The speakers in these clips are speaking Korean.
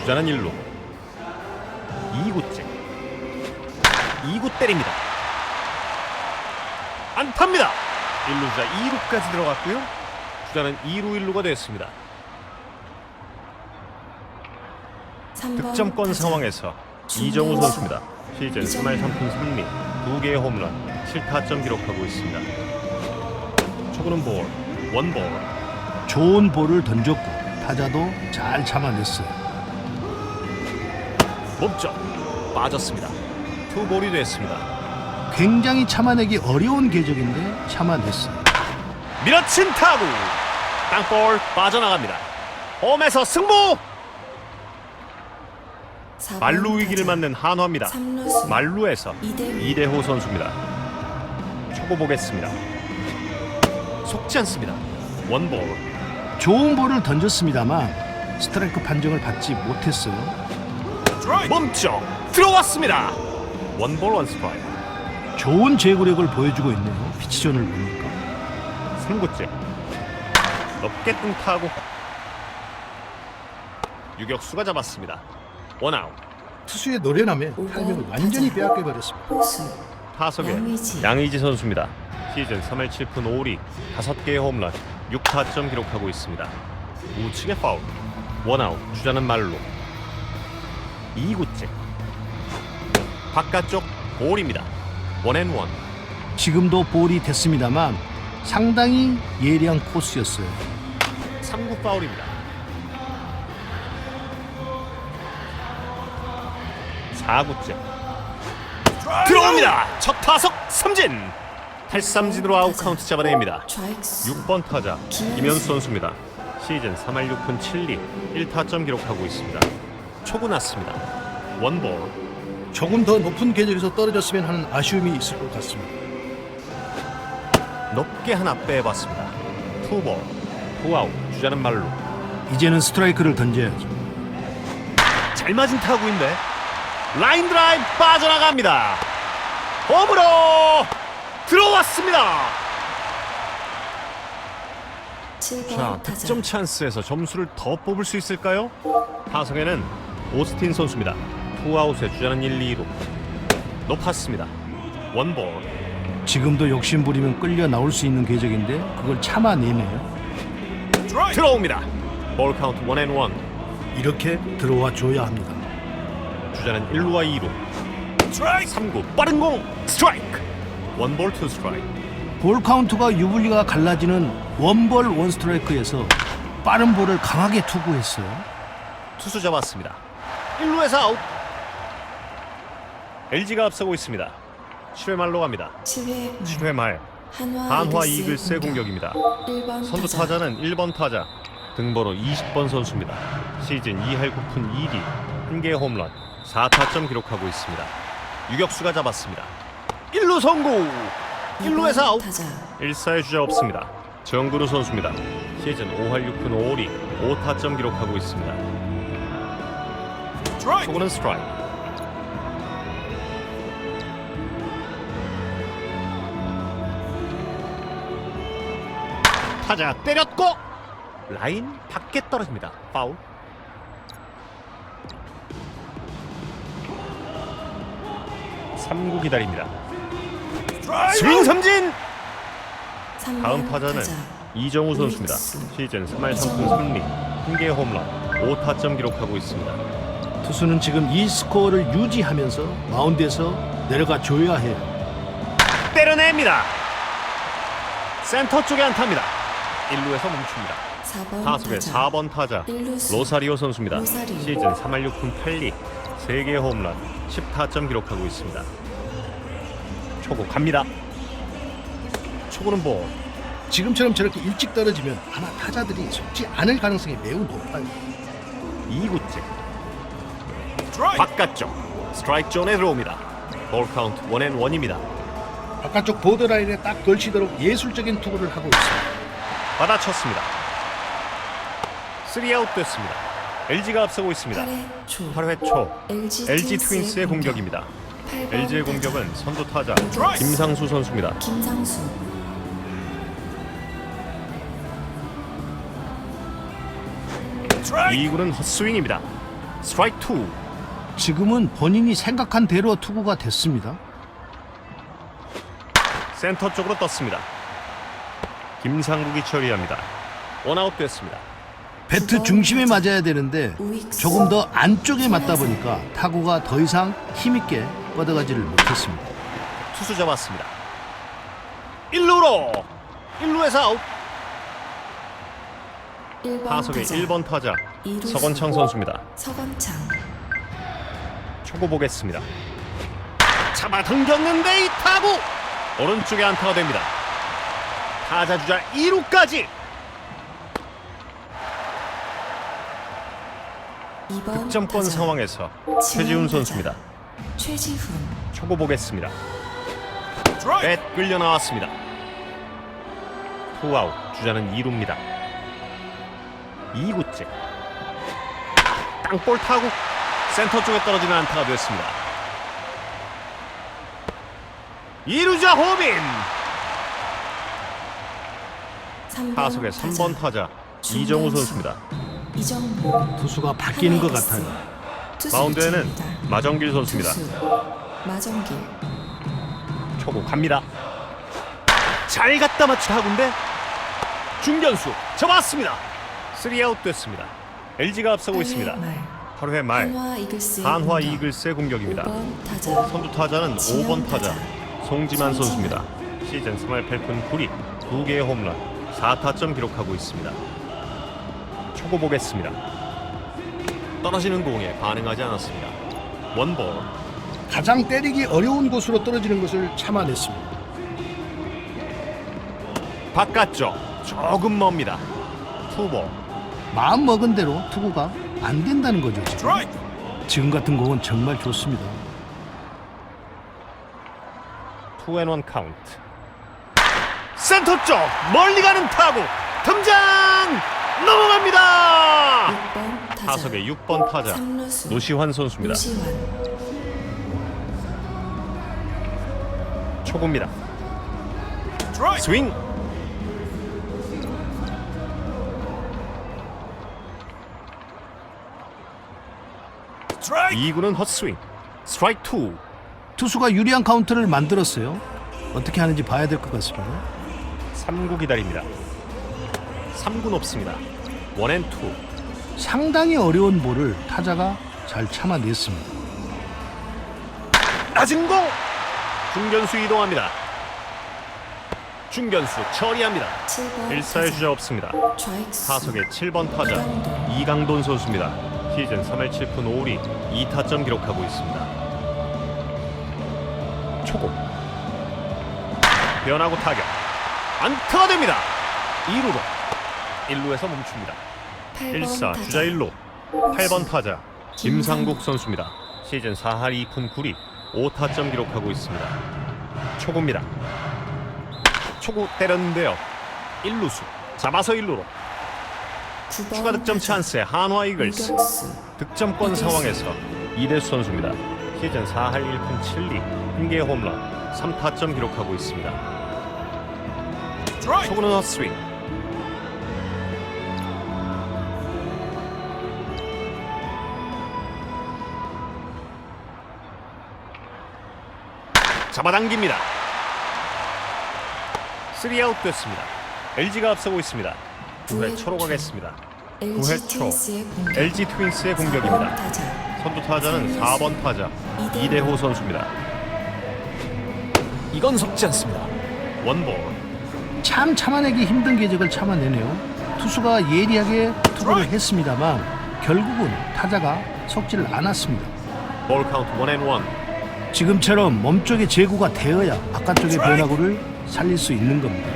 주자는 1루 2구째. 2구 때립니다. 안타입니다. 1루 주자 2루까지 들어갔고요. 주자는 2루 1루가 됐습니다. 득점권 상황에서 이정우 선수입니다. 시즌 스마일 3푼 3리 2개의 홈런 7타점 기록하고 있습니다. 초구는 볼 원볼. 좋은 볼을 던졌고 타자도 잘 참아냈어요. 몸쪽 빠졌습니다. 투볼이 됐습니다. 굉장히 참아내기 어려운 궤적인데 참아냈어요. 밀어친 타구. 땅볼 빠져나갑니다. 홈에서 승부! 말루 위기를 맞는 한화입니다. 말루에서 이대호 선수입니다. 초보 보겠습니다. 속지 않습니다. 원볼. 좋은 볼을 던졌습니다만 스트라이크 판정을 받지 못했어요. 몸쪽 들어왔습니다 원볼 원스트라이크 좋은 제구력을 보여주고 있네요. 피치존을 보니까. 3구째 높게 뜬 타구 유격수가 잡았습니다 원아웃 투수의 노련함에 타이밍을 완전히 빼앗겨 버렸습니다. 타석에 양의지. 양의지 선수입니다. 시즌 3할 7푼 5리 5개의 홈런 6타점 기록하고 있습니다. 우측의 파울 원아웃 주자는 말로 2구째 바깥쪽 볼입니다. 원앤원 지금도 볼이 됐습니다만 상당히 예리한 코스였어요. 3구 파울입니다. 4구째 들어옵니다. 첫 타석 삼진 탈삼진으로 아웃 카운트 잡아냅니다. 6번 타자 김현수 선수입니다. 시즌 3할 6푼 7리 1타점 기록하고 있습니다. 초구 났습니다. 원볼 조금 더 높은 궤적에서 떨어졌으면 하는 아쉬움이 있을 것 같습니다. 높게 하나 빼봤습니다. 투볼 투아웃 주자는 말로 이제는 스트라이크를 던져야죠. 잘 맞은 타구인데 라인 드라이브 빠져나갑니다. 홈으로 들어왔습니다. 자, 득점 찬스에서 점수를 더 뽑을 수 있을까요? 타석에는 오스틴 선수입니다. 투아웃에 주자는 1, 2루 높았습니다. 원볼 지금도 욕심 부리면 끌려 나올 수 있는 궤적인데 그걸 참아내네요. 들어옵니다. 볼 카운트 원앤 원 이렇게 들어와 줘야 합니다. 주자는 1루와 2루 3구 빠른 공 스트라이크 원볼 투 스트라이크 볼 카운트가 유불리가 갈라지는 원볼 원 스트라이크에서 빠른 볼을 강하게 투구했어요. 투수 잡았습니다. 1루에서 아웃 LG가 앞서고 있습니다. 7회 말로 갑니다. 7회 말 한화 이글스의 공격입니다. 선두 타자는 1번 타자 등번호 20번 선수입니다. 시즌 2할 9푼 2리 1개의 홈런 4타점 기록하고 있습니다. 유격수가 잡았습니다. 1루 성공! 1루에서 아웃! 1사의 주자 없습니다. 정근우 선수입니다. 시즌 5할 6푼 5리 5타점 기록하고 있습니다. 초구는 스트라이크 타자 때렸고 라인 밖에 떨어집니다. 파울. 삼구 기다립니다. 스윙 삼진. 다음 타자는 이정우 선수입니다. 시즌 3할 3푼 3리 1개의 홈런 5타점 기록하고 있습니다. 투수는 지금 이 스코어를 유지하면서 마운드에서 내려가 줘야 해요. 때려냅니다. 센터 쪽에 안타입니다. 1루에서 멈춥니다. 타석의 4번 타자 로사리오 선수입니다. 로사리오. 시즌 3할 6푼 8리 3개의 홈런 10타점 기록하고 있습니다. 초구 갑니다. 초구는 볼. 지금처럼 저렇게 일찍 떨어지면 아마 타자들이 속지 않을 가능성이 매우 높아요. 2구째 바깥쪽 스트라이크 존에 들어옵니다. 볼 카운트 원앤 원입니다. 바깥쪽 보더라인에 딱 걸치도록 예술적인 투구를 하고 있습니다. 받아쳤습니다. 3아웃 됐습니다. LG가 앞서고 있습니다. 8회 초 LG 트윈스의 공격입니다. LG의 공격은 선두 타자 김상수 선수입니다. 김상수 2구는 헛스윙입니다. 스트라이크 투 지금은 본인이 생각한 대로 투구가 됐습니다. 센터 쪽으로 떴습니다. 김상국이 처리합니다. 원아웃 됐습니다. 배트 중심에 맞아야 되는데 조금 더 안쪽에 맞다 보니까 타구가 더 이상 힘있게 뻗어가지를 못했습니다. 투수 잡았습니다. 1루로 1루에서 아웃. 타석의 1번 타자 서건창 선수입니다. 서건창 초고 보겠습니다. 잡아 당겼는데 이 타구 오른쪽에 안타가 됩니다. 타자 주자 2루까지 2번 득점권 타자 상황에서 최지훈 선수입니다. 최지훈 초고 보겠습니다. 뱃 끌려 나왔습니다. 투아웃 주자는 2루입니다. 2구째 땅볼 타고 센터 쪽에 떨어지는 안타가 됐습니다. 2루자 호빈 3번 타석의 3번 타자 이정우 선수입니다. 이정우 투수가 바뀌는 것 같아요. 마운드에는. 마정길 선수입니다. 투수 마정길 초구 갑니다. 잘 갖다 맞춘 타구인데 중견수 잡았습니다. 3아웃 됐습니다. LG가 앞서고 있습니다. 말 8회 말 한화 이글스의 한화 공격. 이글스의 공격입니다. 5번 타자 선두 타자는 5번 타자 송지만 선수입니다. 시즌 3할 8푼 9리 2개의 홈런 4타점 기록하고 있습니다. 초고 보겠습니다. 떨어지는 공에 반응하지 않았습니다. 원볼 가장 때리기 어려운 곳으로 떨어지는 것을 참아냈습니다. 바깥쪽 조금 멉니다. 투볼 마음 먹은 대로 투구가 안 된다는 거죠. 지금, 지금 같은 공은 정말 좋습니다. 투앤원 카운트 센터 쪽 멀리 가는 타구. 등장! 넘어갑니다! 6번 타자 타석의 6번 타자 삼루수 노시환 선수입니다. 노시환 초구입니다. 스윙 이구는 헛스윙. 스트라이크 투 투수가 유리한 카운트를 만들었어요. 어떻게 하는지 봐야 될 것 같습니다. 3구 기다립니다. 3구 높습니다. 원앤 투 상당히 어려운 볼을 타자가 잘 참아냈습니다. 낮은 공. 중견수 이동합니다. 중견수 처리합니다. 7번 1사의 주자 없습니다. 좌익수. 타석의 7번 타자 이강돈 선수입니다 시즌 3할 7푼 5리 2타점 기록하고 있습니다. 초고. 변하고 타격. 안타가 됩니다. 2루로 1루에서 멈춥니다. 8번 1사 타자. 주자 1루. 8번 타자. 김상국 선수입니다. 시즌 4할 2푼 9리 5타점 기록하고 있습니다. 초구입니다. 초구 때렸는데요. 1루수. 잡아서 1루로. 9번 추가 득점 찬스에 한화 이글스 득점권 상황에서 이대수 선수입니다. 시즌 4할 1푼 7리 1개의 홈런 3타점 기록하고 있습니다. 초구는 헛스윙 잡아당깁니다. 3아웃 됐습니다. LG가 앞서고 있습니다. 9회 초로 가겠습니다. LG 구회 초. 트윈스의 공격 LG 트윈스의 4번 공격입니다. 선두 타자는 4번 타자 이대호. 선수입니다. 이건 속지 않습니다. 원볼 참 참아내기 힘든 궤적을 참아내네요. 투수가 예리하게 투구를 했습니다만 결국은 타자가 속지를 않았습니다. 볼 카운트 원앤원 지금처럼 몸쪽에 제구가 되어야 바깥쪽의 변화구를 살릴 수 있는 겁니다.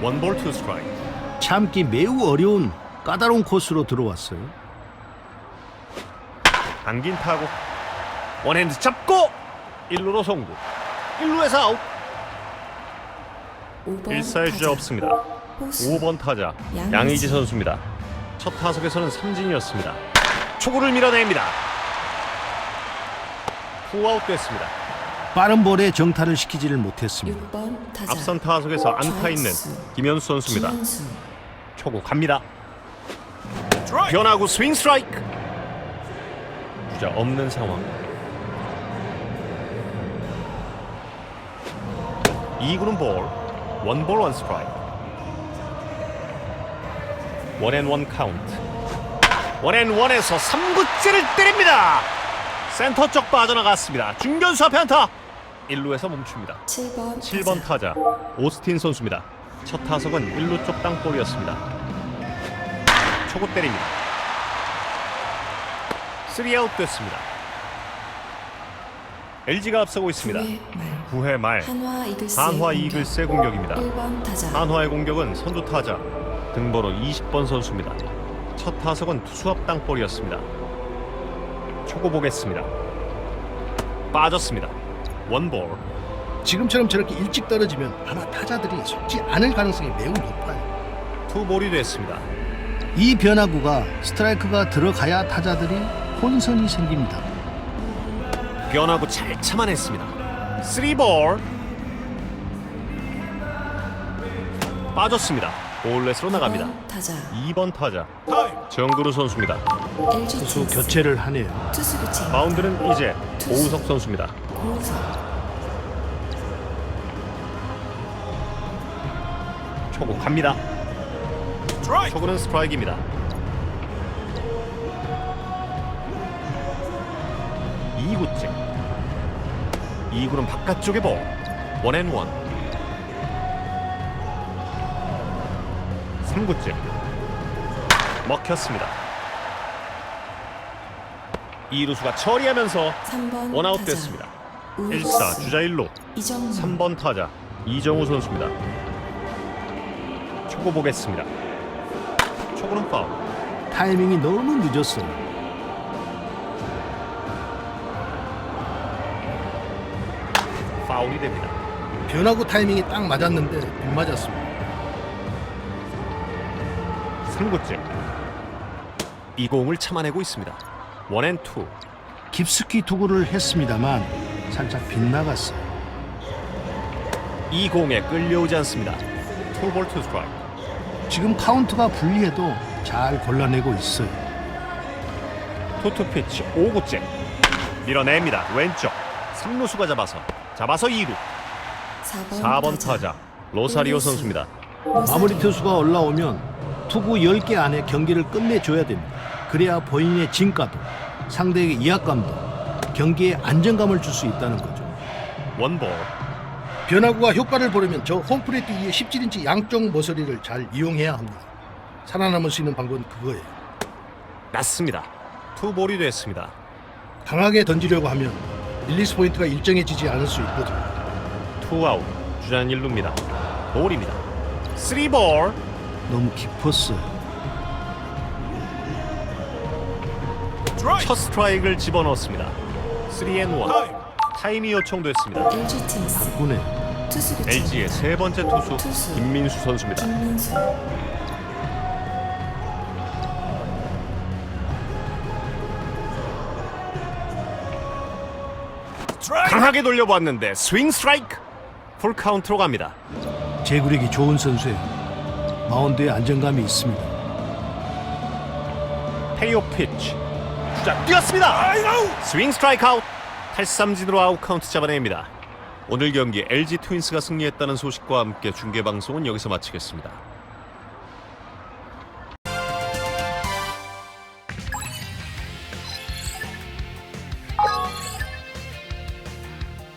원볼 투 스트라이크 참기 매우 어려운 까다로운 코스로 들어왔어요. 당긴 타고 원핸드 잡고 1루로 송구 1루에서 아웃 5번 1사의 주자 없습니다. 호수 5번 타자 양의지. 선수입니다. 첫 타석에서는 삼진이었습니다. 초구를 밀어냅니다. 투아웃 됐습니다. 빠른 볼에 정타를 시키지를 못했습니다. 6번 타자 앞선 타석에서 안타 있는 김현수 선수입니다. 김현수 초구 갑니다. 변화구 스윙 스트라이크 주자 없는 상황. 2구는 볼. 원볼 원 스트라이크. 원앤원 카운트. 원앤원에서 3구째를 때립니다. 센터 쪽 빠져나갔습니다. 중견수 앞에 안타. 1루에서 멈춥니다. 7번 7번 타자 오스틴 선수입니다. 첫 타석은 1루 쪽 땅볼이었습니다. 초구 때립니다. 3아웃 됐습니다. LG가 앞서고 있습니다. 9회 말 9회 말 한화 이글스 한화 이글스의 공격입니다. 1번 타자 한화의 공격은 선두 타자 등번호 20번 선수입니다. 첫 타석은 투수 앞 땅볼이었습니다. 초구 보겠습니다. 빠졌습니다. 원볼 지금처럼 저렇게 일찍 떨어지면 아마 타자들이 속지 않을 가능성이 매우 높아요. 투볼이 됐습니다. 이 변화구가 스트라이크가 들어가야 타자들이 혼선이 생깁니다. 변화구 잘 참아냈습니다. 3볼 빠졌습니다. 볼넷으로 나갑니다. 2번 타자 2번 타자 정근우 선수입니다. LG 투수 트윈스 교체를 하네요. 투수 교체 마운드는 이제 오우석 선수입니다. 고우석 초구 갑니다. 초구는 스트라이크입니다. 이구째이구는 바깥쪽에 볼. 원앤원. 3구째. 먹혔습니다. 이루수가 처리하면서 3번 원아웃 됐습니다. 우익수 1사 주자 1루. 이정우 3번 타자 이정우 선수입니다. 초구 보겠습니다. 초구는 파울. 타이밍이 너무 늦었어요. 파울이 됩니다. 변화구 타이밍이 딱 맞았는데 못 맞았습니다. 3구째. 이 공을 참아내고 있습니다. 원앤투. 깊숙이 투구를 했습니다만 살짝 빗나갔어요. 이 공에 끌려오지 않습니다. 투볼 투 스트라이크. 지금 카운트가 불리해도 잘 골라내고 있어요. 투투 피치 5구째. 밀어냅니다. 왼쪽. 3루수가 잡아서 잡아서 2루. 4번, 4번 타자 로사리오. 선수입니다. 마무리 투수가 올라오면 투구 10개 안에 경기를 끝내줘야 됩니다. 그래야 본인의 진가도 상대에게 이악감도 경기에 안정감을 줄 수 있다는 거죠. 원볼. 변화구가 효과를 보려면 저 홈플레이트 위에 17인치 양쪽 모서리를 잘 이용해야 합니다. 살아남을 수 있는 방법은 그거예요. 났습니다. 투볼이 됐습니다. 강하게 던지려고 하면 릴리스 포인트가 일정해지지 않을 수 있거든요. 투아웃. 주자는 1루입니다. 볼입니다. 3볼. 너무 깊었어요. 첫 스트라이크를 집어넣었습니다. 3앤 1 타임이 요청됐습니다. 교체 LG의 세 번째 투수. 김민수 선수입니다. 강하게 돌려보았는데 스윙 스트라이크 풀 카운트로 갑니다. 제구력이 좋은 선수예요. 마운드에 안정감이 있습니다. 페이오 피치 주자 뛰었습니다. 스윙 스트라이크 아웃 탈삼진으로 아웃 카운트 잡아냅니다. 오늘 경기 LG 트윈스가 승리했다는 소식과 함께 중계 방송은 여기서 마치겠습니다.